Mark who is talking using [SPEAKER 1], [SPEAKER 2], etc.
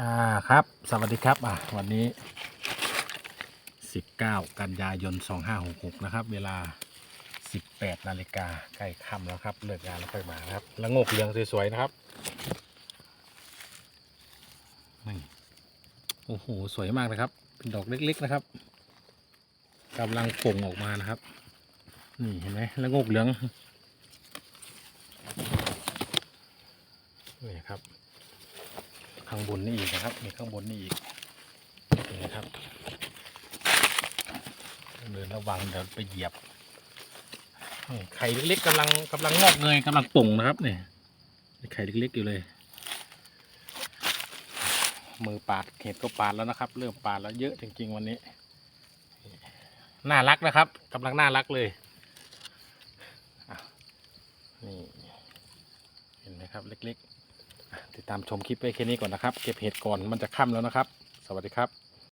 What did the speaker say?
[SPEAKER 1] อ่าครับ สวัสดีครับอะวันนี้ 19 กันยายน 2566 นะครับ เวลา 18 นาฬิกาใกล้ค่ำแล้วครับ เลิกงานแล้วค่อยมานะครับแล้วงกเหลืองสวยๆนะครับนี่โอ้โห สวยมากนะครับ เป็นดอกเล็กๆนะครับกำลังป่งออกมานะครับ นี่เห็นไหมแล้วงกเหลืองนี่ครับ ข้างบนนี่อีกนะครับมีข้างบนนี่อีกนี่นะครับเดินระวังเดี๋ยวไปเหยียบไข่เล็กๆกำลังกำลังงอกเงยกำลังป่งนะครับเนี่ยไข่เล็กๆอยู่เลย มือปาดเห็ดก็ปาดแล้วนะครับ เริ่มปาดแล้วเยอะจริงๆวันนี้น่ารักนะครับกำลังน่ารักเลยอะนี่เห็นไหมครับเล็กๆ ติดตามชมคลิปไว้แค่นี้ก่อนนะครับ เก็บเห็ดก่อนมันจะค่ำแล้วนะครับ สวัสดีครับ